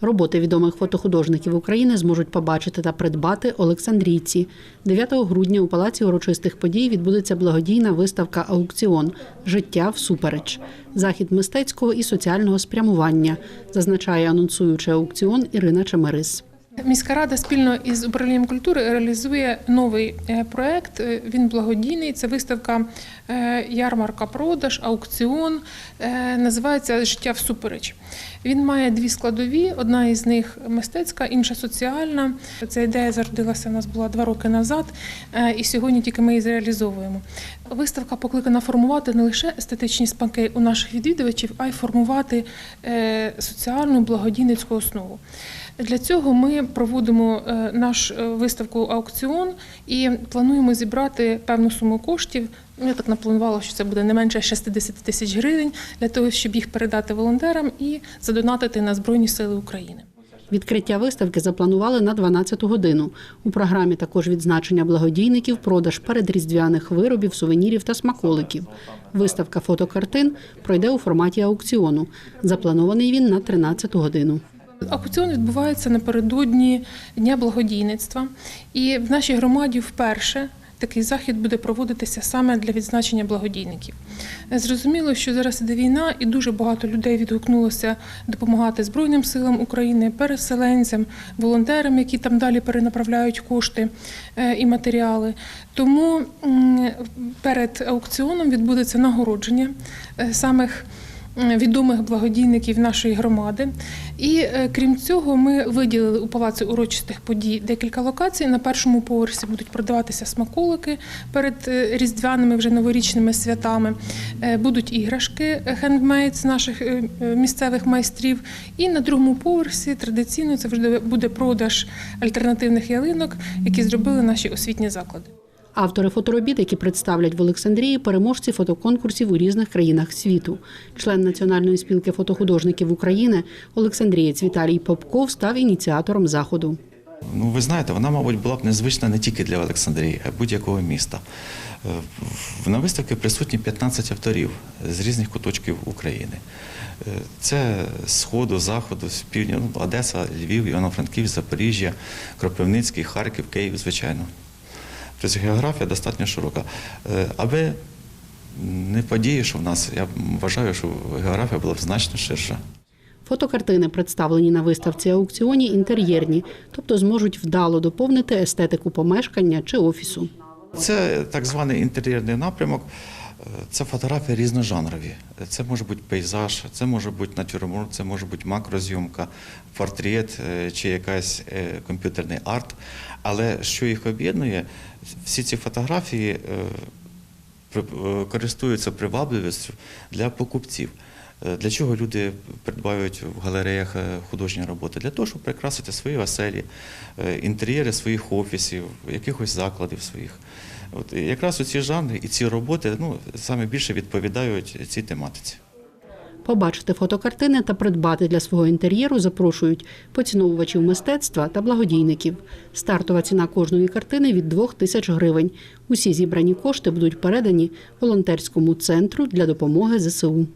Роботи відомих фотохудожників України зможуть побачити та придбати Олександрійці. 9 грудня у палаці урочистих подій відбудеться благодійна виставка Аукціон Життя всупереч захід мистецького і соціального спрямування, зазначає анонсуюча аукціон Ірина Чемерис. Міська рада спільно із управлінням культури реалізує новий е, проект. Е, Він благодійний. Це виставка е, ярмарка, продаж, аукціон. Називається Життя всупереч. Він має дві складові: одна із них мистецька, інша соціальна. Ця ідея зародилася у нас була два роки назад, і сьогодні тільки ми її зреалізовуємо. Виставка покликана формувати не лише естетичні спанки у наших відвідувачів, а й формувати соціальну благодійницьку основу. Для цього ми проводимо е, наш е, виставку аукціон і плануємо зібрати певну суму коштів. Ну, Я так напланувала, що це буде не менше 60 тисяч гривень для того, щоб їх передати волонтерам і задонатити на Збройні Сили України. Відкриття виставки запланували на 12 годину. У програмі також відзначення благодійників, продаж передріздвяних виробів, сувенірів та смаколиків. Виставка фотокартин пройде у форматі аукціону. Запланований він на 13 годину. Аукціон відбувається напередодні Дня благодійництва, і в нашій громаді вперше такий захід буде проводитися саме для відзначення благодійників. Зрозуміло, що зараз іде війна, і дуже багато людей відгукнулося допомагати Збройним силам України, переселенцям, волонтерам, які там далі перенаправляють кошти е, і матеріали. Тому перед аукціоном відбудеться нагородження е, самих відомих благодійників нашої громади. І е, крім цього, ми виділили у палаці урочистих подій декілька локацій. На першому поверсі будуть продаватися смаколики перед е, різдвяними вже новорічними святами. Е, Будуть іграшки хендмейд з наших місцевих майстрів. І на другому поверсі традиційно це вже буде продаж альтернативних ялинок, які зробили наші освітні заклади. Автори фоторобіт, які представлять в Олександрії переможці фотоконкурсів у різних країнах світу. Член Національної спілки фотохудожників України Олександрієць Віталій Попков став ініціатором заходу. Ну, ви знаєте, вона, мабуть, була б незвична не тільки для Олександрії, а будь-якого міста. Е, На виставці присутні 15 авторів з різних куточків України. Е, Це з сходу, заходу, з півдня, ну, Одеса, Львів, Івано-Франківськ, Запоріжжя, Кропивницький, Харків, Київ, звичайно. Тобто географія достатньо широка. Е, Аби не події, що в нас, я вважаю, що географія була б значно ширша. Фотокартини, представлені на виставці аукціоні, інтер'єрні, тобто зможуть вдало доповнити естетику помешкання чи офісу. Це так званий інтер'єрний напрямок. Це фотографії різножанрові. Це може бути пейзаж, це може бути натюрморт, це може бути макрозйомка, портрет е, чи якась е, комп'ютерний арт. Але що їх об'єднує, всі ці фотографії е, користуються привабливістю для покупців. Для чого люди придбають в галереях художні роботи? Для того, щоб прикрасити свої оселі, інтер'єри своїх офісів, якихось закладів своїх. От якраз ці жанри і ці роботи ну, саме більше відповідають цій тематиці. Побачити фотокартини та придбати для свого інтер'єру запрошують поціновувачів мистецтва та благодійників. Стартова ціна кожної картини від 2 тисяч гривень. Усі зібрані кошти будуть передані волонтерському центру для допомоги ЗСУ.